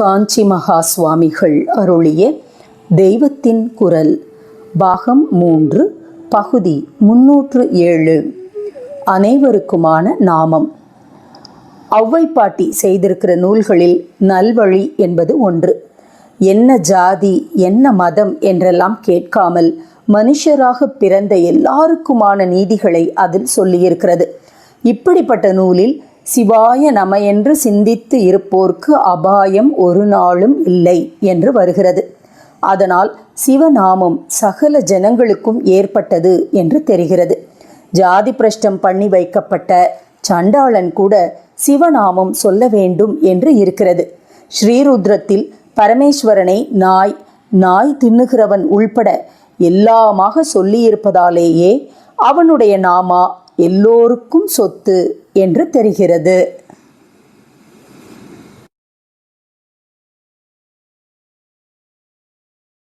காஞ்சி மகா சுவாமிகள் அருளிய தெய்வத்தின் குரல் பாகம் மூன்று பகுதி முன்னூற்று ஏழு. அனைவருக்குமான நாமம். ஔவைப்பாட்டி பாட்டி செய்திருக்கிற நூல்களில் நல்வழி என்பது ஒன்று. என்ன ஜாதி என்ன மதம் என்றெல்லாம் கேட்காமல் மனுஷராக பிறந்த எல்லாருக்குமான நீதிகளை அதில் சொல்லியிருக்கிறது. இப்படிப்பட்ட நூலில் சிவாய நம என்று சிந்தித்து இருப்போர்க்கு அபாயம் ஒரு நாளும் இல்லை என்று வருகிறது. அதனால் சிவநாமம் சகல ஜனங்களுக்கும் ஏற்பட்டது என்று தெரிகிறது. ஜாதி பிரஷ்டம் பண்ணி வைக்கப்பட்ட சண்டாளன் கூட சிவநாமம் சொல்ல வேண்டும் என்று இருக்கிறது. ஸ்ரீருத்ரத்தில் பரமேஸ்வரனை நாய் நாய் தின்னுகிறவன் உள்பட எல்லாமாக சொல்லியிருப்பதாலேயே அவனுடைய நாமா எல்லோருக்கும் சொத்து என்று தெரிகிறது.